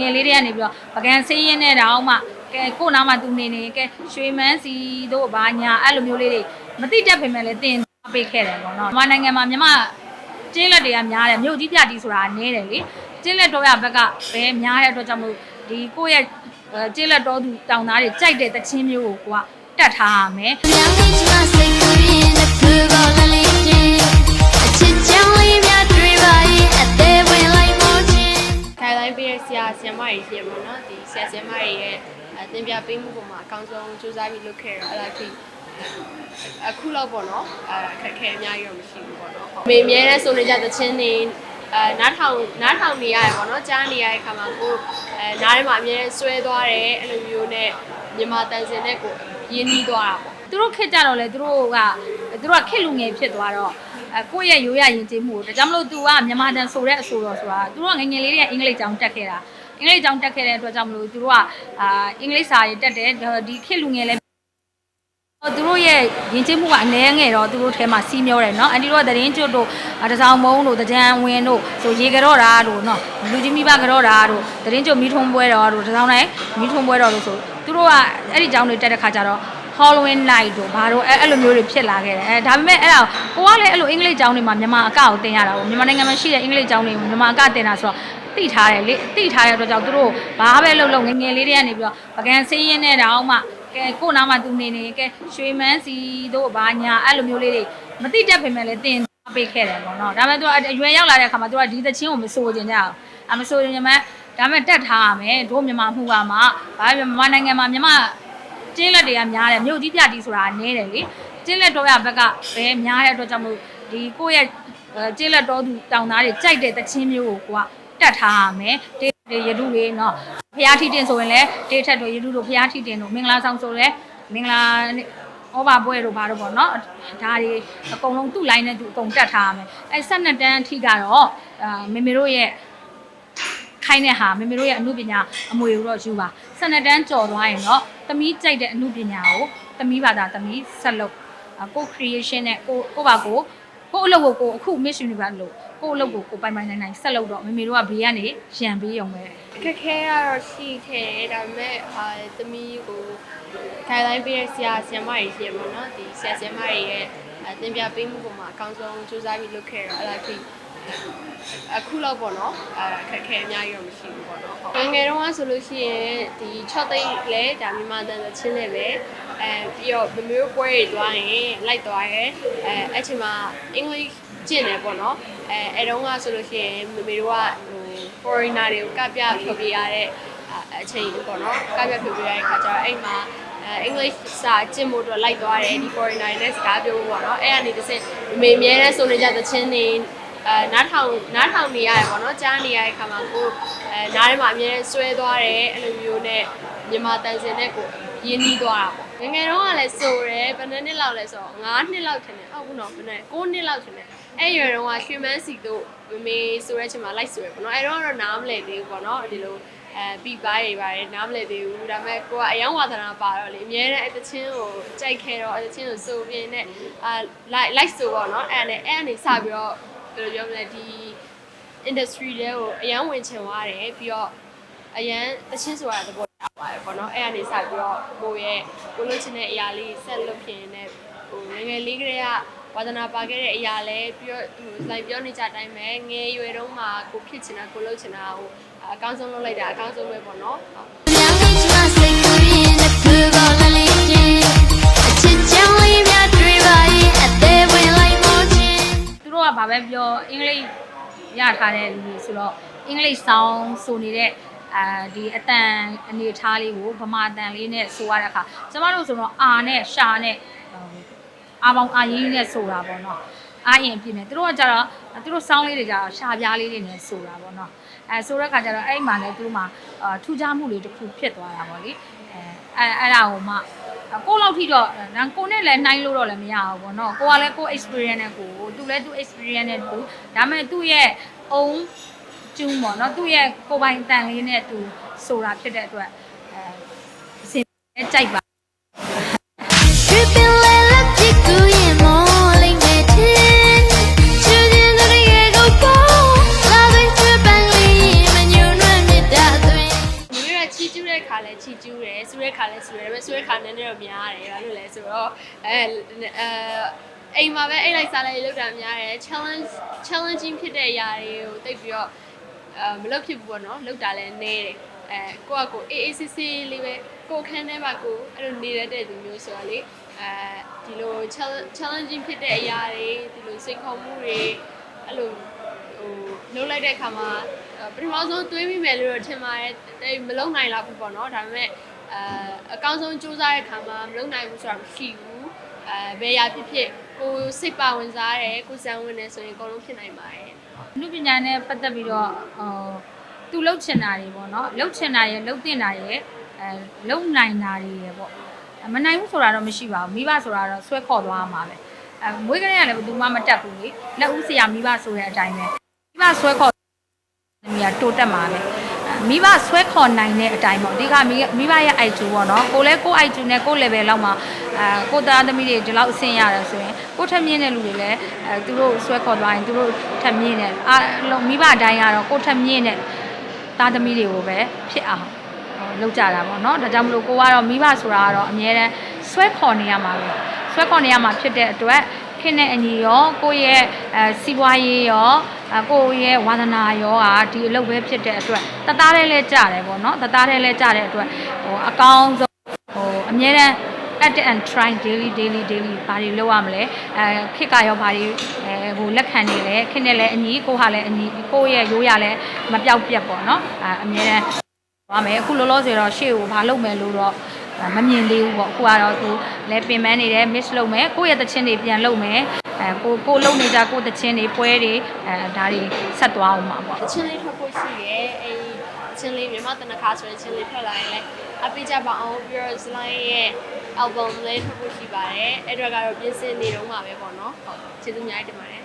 ငယ်လေးတွေကနေပြီးတော့ပကံဆေးရင်းနဲ့တောင်မှကဲကို့နားမှာသူနေနေကဲရွှေမန်းစီတို့ဘာညာအဲ့လိုမျိုးလေးတွေမတိတက်ပြင်မဲ့လည်းတင်ပေးခဲ့တယ်ပေါ့နော်မြန်မာနိုင်ငံမှာမြန်မာကျင်းလက်တွေကများတယ်မြို့ကြီးပြတီဆိုတာနည်းတယ်လေကျင်းလက်တော့ရဘက်ကပဲများတဲ့အတွက်ကြောင့်မို့ဒီကိုယ့်ရဲ့အဲကျင်းလက်တော်သူတောင်သားတွေကြိုက်တဲ့တခြင်းမျိုးကိုကိုကတတ်ထားရမယ် ဆရာဆရာမကြီးရှင်ပေါ့နော်ဒီဆရာဆရာမကြီးရဲ့အသင်ပြပေးမှုပုံမှာအကောင်းဆုံးစူးစမ်းပြီးလုပ်ခဲ့ရအဲ့ဒါထိအခုလောက်ပေါ့နော်အဲခက်ခဲအများကြီးတော့မရှိဘူးပေါ့နော်ဟုတ်မေမြဲတဲ့ဆိုနေကြတဲ့ချင်းနေအဲနားထောင်နားထောင်နေရတယ်ပေါ့နော်ကြားနေရတဲ့ခါမှာကိုအဲနားထဲမှာအမြဲဆွဲသွားတယ်အဲ့လိုမျိုးနဲ့မြန်မာတန်စင်နဲ့ကိုရင်းနှီးသွားတာပေါ့သူတို့ခက်ကြတော့လေသူတို့ကသူတို့ကခက်လူငယ်ဖြစ်သွားတော့အဲကိုယ့်ရဲ့ရိုးရရင်ကျေးမှုကိုဒါကြောင့်မလို့ तू ကမြန်မာတန်ဆိုတဲ့အဆိုတော်ဆိုတာသူတို့ကငယ်ငယ်လေးတွေကအင်္ဂလိပ်ကျောင်းတက်ခဲ့တာ အင်္ဂလိပ်ကျောင်းတက်ခဲ့တဲ့အတွက်ကြောင့်မလို့သူတို့ကအာအင်္ဂလိပ်စာတွေတက်တယ်ဒီခက်လူငယ်လေးသူတို့ရဲ့ရင်ကျေးမှုကအနည်းငယ်တော့သူတို့ထဲမှာစီးမျောတယ်เนาะအန်တီတို့ကသတင်းကျွတ်တို့တစောင်းမုံတို့တကြံဝင်းတို့ဆိုရေကြော့တာတို့เนาะလူကြီးမိဘကြော့တာတို့သတင်းကျွတ်မိထုံးပွဲတော်တို့တစောင်းတိုင်းမိထုံးပွဲတော်တို့ဆိုသူတို့ကအဲ့ဒီကျောင်းတွေတက်တဲ့ခါကျတော့ Halloween night တို့ဘာတို့အဲ့အဲ့လိုမျိုးတွေဖြစ်လာခဲ့တယ်အဲဒါပေမဲ့အဲ့ဒါကိုကလည်းအဲ့လိုအင်္ဂလိပ်ကျောင်းတွေမှာမြန်မာအကကိုသင်ရတာပေါ့မြန်မာနိုင်ငံမှာရှိတဲ့အင်္ဂလိပ်ကျောင်းတွေမြန်မာအကသင်တာဆိုတော့ သိထားတယ်လေသိထားတဲ့အတွက်ကြောင့်သူတို့ဘာပဲလုပ်လို့ငယ်ငယ်လေးတွေကနေပြီးတော့ပကံဆေးရင်းနဲ့တောင်မှကဲကို့နားမှာသူနေနေကဲရွှေမန်းစီတို့ဘာညာအဲ့လိုမျိုးလေးတွေမသိတတ်ပြင်မဲ့လည်းသင်ပေးခဲ့တယ်ပေါ့နော်ဒါပေမဲ့သူကအရွယ်ရောက်လာတဲ့အခါမှာသူကဒီသချင်းကိုမစိုးကျင်ကြအောင်အမစိုးကျင်မှဒါပေမဲ့တက်ထားရမယ်တို့မြန်မာမှုကမှာဘာပဲမြန်မာနိုင်ငံမှာမြန်မာကျင်းလက်တွေကများတယ်မြို့ကြီးပြတီဆိုတာနည်းတယ်လေကျင်းလက်တော်ရဘက်ကပဲများတဲ့အတွက်ကြောင့်မို့ဒီကိုယ့်ရဲ့အဲကျင်းလက်တော်သူတောင်သားတွေကြိုက်တဲ့တခြင်းမျိုးကိုကိုက တတ်ထားရမယ်တေးတွေရတုတွေနော်ဖျားထီတင်ဆိုရင်လည်းတေးထက်တို့ရတုတို့ဖျားထီတင်တို့မင်္ဂလာဆောင်ဆိုလည်းမင်္ဂလာဩဘာပွဲတို့ဘာတို့ပေါ့နော်ဒါတွေအကုန်လုံးသူ့ line နဲ့သူအကုန်တက်ထားရမယ်အဲ12တန်းအထိကတော့အာမေမေတို့ရဲ့ခိုင်းတဲ့ဟာမေမေတို့ရဲ့အမှုပညာအမွေကိုတော့ယူပါ12တန်းကြော်သွားရင်တော့သမီးကြိုက်တဲ့အမှုပညာကိုသမီးဘာသာသမီးဆက်လုပ်အာကို creation နဲ့ကိုကိုပါကို ကိုအလုပ်ကိုကိုအခု Miss Universe လို့ကိုအလုပ်ကိုကိုပိုင်ပိုင်နိုင်နိုင်ဆက်လုပ်တော့မေမေတို့ကဘေးကနေရံပေးရုံပဲခက်ခဲကတော့ရှိခဲ့တယ်ဒါပေမဲ့အာသမီးကိုခိုင်တိုင်းပေးတဲ့ဆရာဆရာမကြီးရှင်ပေါ့နော်ဒီဆရာဆရာမကြီးရဲ့အသင်ပြပေးမှုပုံမှာအကောင်းဆုံးစူးစမ်းပြီးလုပ်ခဲ့ရအဲ့ဒါထိ အခုလောက်ပေါ့နော်အဲခက်ခဲအများကြီးတော့မရှိဘူးပေါ့နော်ဟုတ်ငယ်ငယ်တုန်းကဆိုလို့ရှိရင်ဒီ6သိန်းလဲဒါမြန်မာတန်သချင်းနဲ့ပဲအဲပြီးတော့မမျိုးပွဲတွေသွားရင်လိုက်သွားရဲအဲအဲ့ချိန်မှာအင်္ဂလိပ်ကျင့်တယ်ပေါ့နော်အဲအဲတုန်းကဆိုလို့ရှိရင်မမေတို့ကဟို foreigner တွေကိုကပြဖြေပြရတဲ့အချိန်ပေါ့နော်ကပြဖြေပြရတဲ့ခါကျတော့အဲ့မှာအဲအင်္ဂလိပ်စာကျင့်ဖို့အတွက်လိုက်သွားတယ်ဒီ foreigner တွေနဲ့စကားပြောဖို့ပေါ့နော်အဲ့အနေတစ်စက်မေမြဲတဲ့ဆိုနေကြသချင်းတွေ အဲနားထောင်နားထောင်နေရတယ်ပေါ့နော်ကြားနေရတဲ့ခါမှာကိုအဲနားထဲမှာအမြဲဆွဲသွားတယ်အဲ့လိုမျိုးနဲ့မြန်မာတန်စင်နဲ့ကိုရင်းနှီးသွားတာပေါ့ငယ်ငယ်တော့ကလည်းစိုးတယ်ဘယ်နှစ်နှစ်လောက်လဲဆိုတော့9နှစ်လောက်ထင်တယ်ဟုတ်ဘူးနော်ဘယ်နဲ့9နှစ်လောက်ထင်တယ်အဲ့ရွယ်တော့ကရွှေမန်းစီတို့မမေဆိုတဲ့အချိန်မှာလိုက်ဆိုရပေါ့နော်အဲ့တော့ကတော့နားမလည်သေးဘူးပေါ့နော်ဒီလိုအဲပြီးပိုင်းတွေပါတယ်နားမလည်သေးဘူးဒါပေမဲ့ကိုကအယံဝါသနာပါတော့လေအများနဲ့အဲ့တချင်းကိုကြိုက်ခဲတော့အဲ့တချင်းကိုစိုးပြင်းနဲ့အာလိုက်လိုက်ဆိုပေါ့နော်အဲ့နဲ့အဲ့အနေစပြီးတော့ ဘယ်လိုပြောမလဲဒီ industry တွေကိုအယံဝင်ချင်သွားတယ်ပြီးတော့အယံတချင်းဆိုတာတဘောရပါတယ်ပေါ့နော်အဲ့အနေစပြီးတော့ကိုရဲ့ကိုလို့ချင်တဲ့အရာလေးဆက်လုပ်ဖြစ်နေဟိုငယ်ငယ်လေးကလေးကဝါသနာပါခဲ့တဲ့အရာလဲပြီးတော့ဟို slide ပြောနေကြအတိုင်းပဲငယ်ရွယ်တုန်းမှာကိုဖြစ်ချင်တာကိုလုပ်ချင်တာဟိုအကောင်းဆုံးလုပ်လိုက်တာအကောင်းဆုံးပဲပေါ့နော်ဟုတ် ရထားတဲ့လူတွေဆိုတော့အင်္ဂလိပ်ဆောင်းဆိုနေတဲ့အာဒီအတန်အနေထားလေးကိုဗမာအတန်လေးနဲ့ဆိုရတဲ့အခါကျမတို့ဆိုတော့အာနဲ့ရှာနဲ့အာပေါင်းအာရင်းနဲ့ဆိုတာပေါ့နော်အာရင်အပြည့်နဲ့သူတို့ကကြတော့သူတို့ဆောင်းလေးတွေကြတော့ရှာပြားလေးတွေနဲ့ဆိုတာပေါ့နော်အဲဆိုတဲ့အခါကျတော့အဲ့မှာလည်းသူတို့မှာအာထူးခြားမှုလေးတစ်ခုဖြစ်သွားတာပေါ့လေအဲအဲ့အဲ့ဒါကိုမှ ကိုယ့်လောက်ထိတော့ဒါကိုနဲ့လည်းနှိုင်းလို့တော့လည်းမရဘူးပေါ့နော်ကိုကလည်းကို experience နဲ့ကိုသူလည်းသူ experience နဲ့သူဒါပေမဲ့သူ့ရဲ့ own ကျူးပေါ့နော်သူ့ရဲ့ကိုယ်ပိုင်တန်လေးနဲ့သူဆိုတာဖြစ်တဲ့အတွက်အဲအစင်နဲ့ကြိုက်ပါ ကျူးတယ်စူတဲ့ခါလဲစူတယ်ဒါပေမဲ့စူတဲ့ခါနည်းနည်းတော့များတယ်ဘာလို့လဲဆိုတော့အဲအဲအိမ်မှာပဲအိတ်လိုက်စားလိုက်လောက်တာများတယ် challenge challenging ဖြစ်တဲ့အရာတွေကိုတိတ်ပြီးတော့အဲမလုပ်ဖြစ်ဘူးပေါ့နော်လောက်တာလဲနေတယ်အဲကိုကကိုအေးအေးဆေးဆေးလေးပဲကိုခန်းထဲမှာကိုအဲ့လိုနေရတဲ့သူမျိုးဆိုတော့လေအဲဒီလို challenging ဖြစ်တဲ့အရာတွေဒီလိုစိတ်ခေါ်မှုတွေအဲ့လိုဟိုလုံးလိုက်တဲ့အခါမှာပထမဆုံးတွေးမိမယ်လို့တော့ထင်ပါတယ်တိတ်မလုံနိုင်လောက်ဘူးပေါ့နော်ဒါပေမဲ့ အဲအကောင်းဆုံးစူးစမ်းတဲ့အခါမှာမလုံနိုင်ဘူးဆိုတာမရှိဘူးအဲဘယ်ရာဖြစ်ဖြစ်ကိုစိတ်ပါဝင်စားတယ်ကိုစံဝင်တယ်ဆိုရင်အကုန်လုံးဖြစ်နိုင်ပါတယ်အမှုပညာနဲ့ပတ်သက်ပြီးတော့ဟိုသူလှုပ်ချင်တာတွေပေါ့နော်လှုပ်ချင်တာရဲ့လှုပ်တင်တာရဲ့အဲလှုပ်နိုင်တာတွေရဲ့ပေါ့မနိုင်ဘူးဆိုတာတော့မရှိပါဘူးမိဘဆိုတာတော့ဆွဲခေါ်သွားမှာပဲအဲမွေးကလေးကလည်းဘယ်သူမှမတက်ဘူးလေလက်ဦးဆရာမိဘဆိုတဲ့အတိုင်းပဲမိဘဆွဲခေါ်သမီးကတိုးတက်မှာပဲ မိဘဆွဲခေါ်နိုင်တဲ့အတိုင်းပေါ့ဒီကမိမိဘရဲ့ IQ ပေါ့နော်ကိုလည်းကို IQ နဲ့ကို level လောက်မှာအဲကိုသားသမီးတွေဒီလောက်အဆင့်ရတယ်ဆိုရင်ကိုထက်မြင့်တဲ့လူတွေလည်းအဲသူတို့ဆွဲခေါ်သွားရင်သူတို့ထက်မြင့်တဲ့အားလုံးမိဘအတိုင်းကတော့ကိုထက်မြင့်တဲ့သားသမီးတွေကိုပဲဖြစ်အောင်လုပ်ကြတာပေါ့နော်ဒါကြောင့်မလို့ကိုကတော့မိဘဆိုတာကတော့အများတန်းဆွဲခေါ်နေရမှာပဲဆွဲခေါ်နေရမှာဖြစ်တဲ့အတွက် ခင်တဲ့အညီရောကိုယ့်ရဲ့အဲစီးပွားရေးရောအကိုယ့်ရဲ့ဝါသနာရောဟာဒီအလုပ်ပဲဖြစ်တဲ့အတွက်တသားလေးလဲကြတယ်ပေါ့နော်တသားလေးလဲကြတဲ့အတွက်ဟိုအကောင်းဆုံးဟိုအများတန်း at and try daily daily daily ဘာတွေလုပ်ရမလဲအဲခစ်ကရောဘာတွေအဲဟိုလက်ခံနေလဲခစ်နဲ့လည်းအညီကိုဟာလည်းအညီကိုရဲ့ရိုးရလည်းမပြောက်ပြက်ပေါ့နော်အဲအများတန်းသွားမယ်အခုလောလောဆယ်တော့ရှေ့ကိုဘာလုပ်မယ်လို့တော့ မမြင်သေးဘူးပေါ့အခုကတော့သူလည်းပင်ပန်းနေတယ် miss လုပ်မယ်ကိုယ့်ရဲ့တခြင်းတွေပြန်လုပ်မယ်အဲကိုကိုလုံနေကြကိုယ့်တခြင်းတွေပွဲတွေအဲဒါတွေဆက်သွားအောင်ပါပေါ့အချင်းလေးထွက်ဖို့ရှိတယ်အဲအချင်းလေးမြန်မာတနခါဆိုရင်အချင်းလေးထွက်လာရင်လည်းအပိကြပါအောင်ပြီးတော့ဇလိုင်းရဲ့ album လေးထွက်ဖို့ရှိပါတယ်အဲ့တော့ကတော့ပြင်ဆင်နေတော့မှာပဲပေါ့နော်ဟုတ်ကျေးဇူးအများကြီးတင်ပါတယ်